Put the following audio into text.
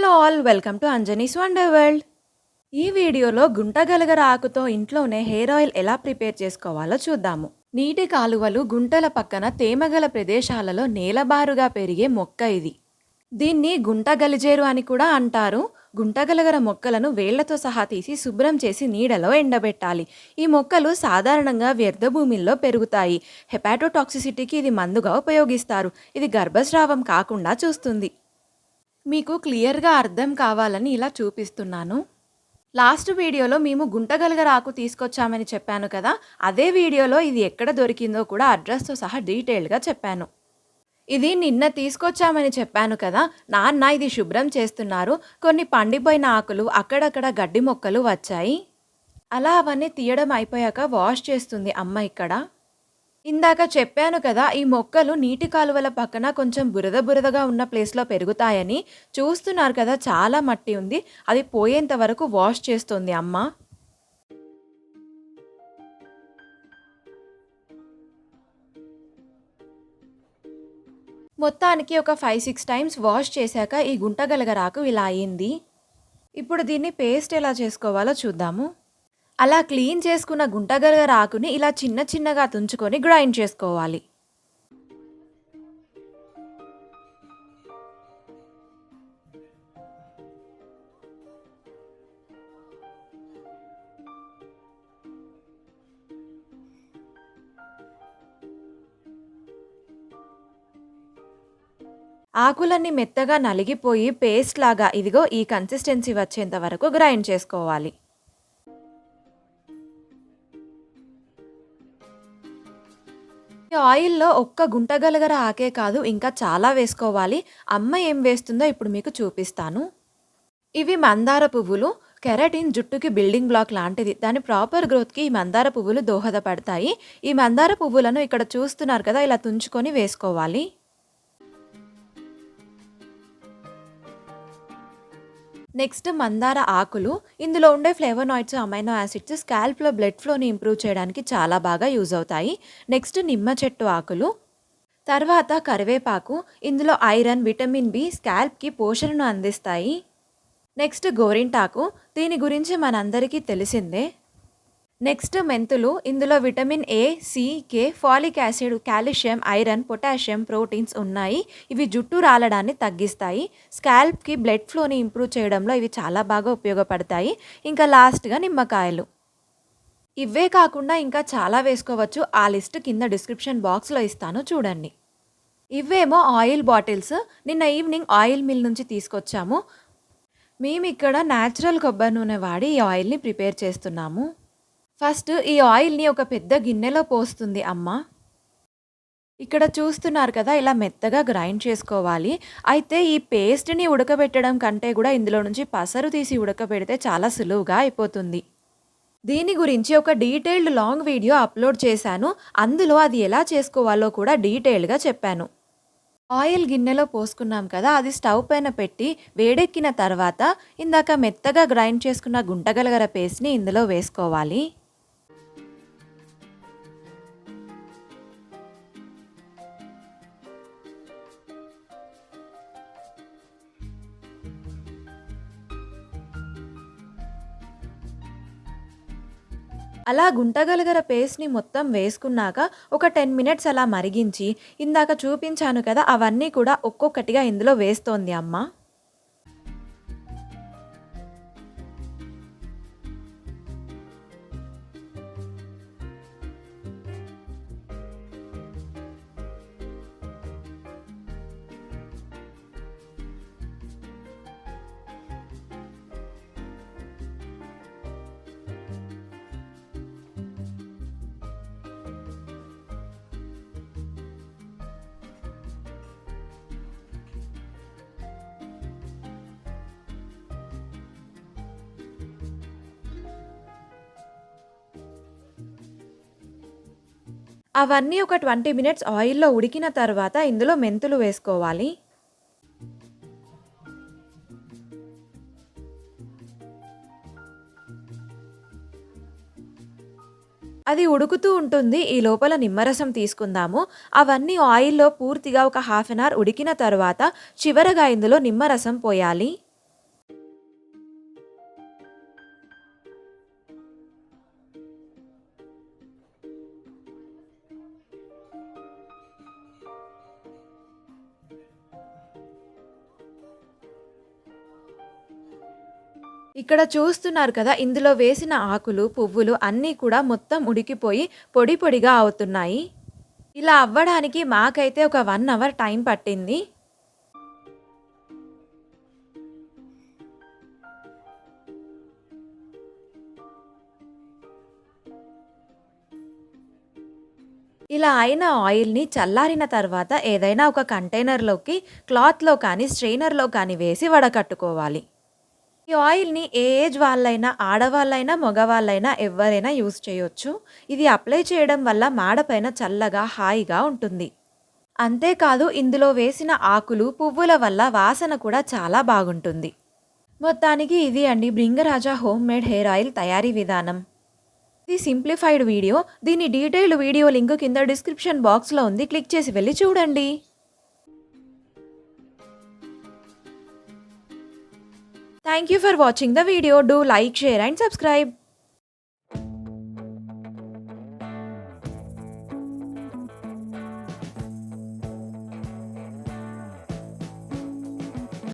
Hello all welcome to Anjani's wonder world. ఈ వీడియోలో గుంటగలగర ఆకుతో ఇంట్లోనే హెయిర్ ఆయిల్ ఎలా ప్రిపేర్ చేసుకోవాలో చూద్దాము. నీటి కాలువలు గుంటల పక్కన తేమగల ప్రదేశాలలో నేలబారుగా పెరిగే మొక్క ఇది. దీన్ని గుంటగలిజేరు అని కూడా అంటారు. గుంటగలగర మొక్కలను వేళ్ళతో సహా తీసి శుభ్రం చేసి నీడలో ఎండబెట్టాలి. ఈ మొక్కలు సాధారణంగా వ్యర్థ భూమిల్లో పెరుగుతాయి. హెపాటోటాక్సిసిటీకి ఇది మందుగా ఉపయోగిస్తారు. ఇది గర్భస్రావం కాకుండా చూస్తుంది. మీకు క్లియర్గా అర్థం కావాలని ఇలా చూపిస్తున్నాను. లాస్ట్ వీడియోలో మేము గుంటగలగరాకు తీసుకొచ్చామని చెప్పాను కదా అదే వీడియోలో ఇది ఎక్కడ దొరికిందో కూడా అడ్రస్తో సహా డీటెయిల్గా చెప్పాను. ఇది నిన్న తీసుకొచ్చామని చెప్పాను కదా నాన్న ఇది శుభ్రం చేస్తున్నారు కొన్ని పండిపోయిన ఆకులు అక్కడక్కడ గడ్డి మొక్కలు వచ్చాయి. అలా అవన్నీ తీయడం అయిపోయాక వాష్ చేస్తుంది అమ్మ ఇక్కడ. ఇందాక చెప్పాను కదా ఈ మొక్కలు నీటి కాలువల పక్కన కొంచెం బురద బురదగా ఉన్న ప్లేస్లో పెరుగుతాయని చూస్తున్నారు కదా చాలా మట్టి ఉంది. అది పోయేంత వరకు వాష్ చేస్తుంది అమ్మ. మొత్తానికి ఒక ఫైవ్ సిక్స్ టైమ్స్ వాష్ చేశాక ఈ గుంటగలగరాకు ఇలా అయింది. ఇప్పుడు దీన్ని పేస్ట్ ఎలా చేసుకోవాలో చూద్దాము. అలా క్లీన్ చేసుకున్న గుంటగలగర ఆకుని ఇలా చిన్న చిన్నగా తుంచుకొని గ్రైండ్ చేసుకోవాలి. ఆకులన్నీ మెత్తగా నలిగిపోయి పేస్ట్ లాగా ఇదిగో ఈ కన్సిస్టెన్సీ వచ్చేంత వరకు గ్రైండ్ చేసుకోవాలి. ఆయిల్‌లో ఒక్క గుంటగలగర ఆకే కాదు, ఇంకా చాలా వేసుకోవాలి. అమ్మ ఏం వేస్తుందో ఇప్పుడు మీకు చూపిస్తాను. ఇవి మందార పువ్వులు. కెరటిన్ జుట్టుకి బిల్డింగ్ బ్లాక్ లాంటిది. దాని ప్రాపర్ గ్రోత్‌కి ఈ మందార పువ్వులు దోహదపడతాయి. ఈ మందార పువ్వులను ఇక్కడ చూస్తున్నారు కదా! ఇలా తుంచుకొని వేసుకోవాలి. నెక్స్ట్ మందార ఆకులు. ఇందులో ఉండే ఫ్లేవనాయిడ్స్, అమైనో యాసిడ్స్ స్కాల్ప్‌లో బ్లడ్ ఫ్లోని ఇంప్రూవ్ చేయడానికి చాలా బాగా యూజ్ అవుతాయి. నెక్స్ట్ నిమ్మ చెట్టు ఆకులు. తర్వాత కరివేపాకు. ఇందులో ఐరన్, విటమిన్ బి స్కాల్ప్‌కి పోషణను అందిస్తాయి. నెక్స్ట్ గోరింటాకు. దీని గురించి మనందరికీ తెలిసిందే. నెక్స్ట్ మెంతులు. ఇందులో vitamin A, C, K, folic acid, calcium, iron, potassium, proteins ఉన్నాయి. ఇవి జుట్టు రాలడాన్ని తగ్గిస్తాయి. స్కాల్ప్‌కి బ్లడ్ ఫ్లోని ఇంప్రూవ్ చేయడంలో ఇవి చాలా బాగా ఉపయోగపడతాయి. ఇంకా లాస్ట్‌గా నిమ్మకాయలు. ఇవే కాకుండా ఇంకా చాలా వేసుకోవచ్చు. ఆ లిస్ట్ కింద డిస్క్రిప్షన్ బాక్స్‌లో ఇస్తాను చూడండి. ఇవేమో ఆయిల్ బాటిల్స్. నిన్న ఈవినింగ్ ఆయిల్ మిల్ నుంచి తీసుకొచ్చాము. మేమిక్కడ న్యాచురల్ కొబ్బరి నూనె వాడి ఈ ఆయిల్‌ని ప్రిపేర్ చేస్తున్నాము. ఫస్ట్ ఈ ఆయిల్‌ని ఒక పెద్ద గిన్నెలో పోస్తుంది అమ్మ. ఇక్కడ చూస్తున్నారు కదా! ఇలా మెత్తగా గ్రైండ్ చేసుకోవాలి. అయితే ఈ పేస్ట్‌ని ఉడకబెట్టడం కంటే కూడా ఇందులో నుంచి పసరు తీసి ఉడకబెడితే చాలా సులువుగా అయిపోతుంది. దీని గురించి ఒక డీటెయిల్డ్ లాంగ్ వీడియో అప్లోడ్ చేశాను. అందులో అది ఎలా చేసుకోవాలో కూడా డీటెయిల్డ్‌గా చెప్పాను. ఆయిల్ గిన్నెలో పోసుకున్నాం కదా! అది స్టవ్ పైన పెట్టి వేడెక్కిన తర్వాత ఇందాక మెత్తగా గ్రైండ్ చేసుకున్న గుంటగలగర పేస్ట్‌ని ఇందులో వేసుకోవాలి. అలా గుంటగలగర పేస్ట్‌ని మొత్తం వేసుకున్నాక ఒక 10 మినిట్స్ అలా మరిగించి ఇందాక చూపించాను కదా! అవన్నీ కూడా ఒక్కొక్కటిగా ఇందులో వేస్తోంది అమ్మ. అవన్నీ ఒక 20 మినిట్స్ ఆయిల్‌లో ఉడికిన తర్వాత ఇందులో మెంతులు వేసుకోవాలి. అది ఉడుకుతూ ఉంటుంది. ఈ లోపల నిమ్మరసం తీసుకుందాము. అవన్నీ ఆయిల్‌లో పూర్తిగా ఒక హాఫ్ అన్ అవర్ ఉడికిన తర్వాత చివరగా ఇందులో నిమ్మరసం పోయాలి. ఇక్కడ చూస్తున్నారు కదా! ఇందులో వేసిన ఆకులు, పువ్వులు అన్నీ కూడా మొత్తం ఉడికిపోయి పొడి పొడిగా అవుతున్నాయి. ఇలా అవ్వడానికి మాకైతే ఒక వన్ అవర్ టైం పట్టింది. ఇలా అయిన ఆయిల్‌ని చల్లారిన తర్వాత ఏదైనా ఒక కంటైనర్‌లోకి క్లాత్‌లో కానీ, స్ట్రెయినర్‌లో కానీ వేసి వడకట్టుకోవాలి. ఈ ఆయిల్‌ని ఏ ఏజ్ వాళ్ళైనా, ఆడవాళ్ళైనా, మగవాళ్ళైనా ఎవరైనా యూజ్ చేయొచ్చు. ఇది అప్లై చేయడం వల్ల మాడపైన చల్లగా, హాయిగా ఉంటుంది. అంతేకాదు ఇందులో వేసిన ఆకులు, పువ్వుల వల్ల వాసన కూడా చాలా బాగుంటుంది. మొత్తానికి ఇది అండి భృంగరాజా హోమ్ మేడ్ హెయిర్ ఆయిల్ తయారీ విధానం. ఇది సింప్లిఫైడ్ వీడియో. దీని డీటెయిల్డ్ వీడియో లింక్ కింద డిస్క్రిప్షన్ బాక్స్‌లో ఉంది. క్లిక్ చేసి వెళ్ళి చూడండి. Thank you for watching the video. Do like, share and subscribe.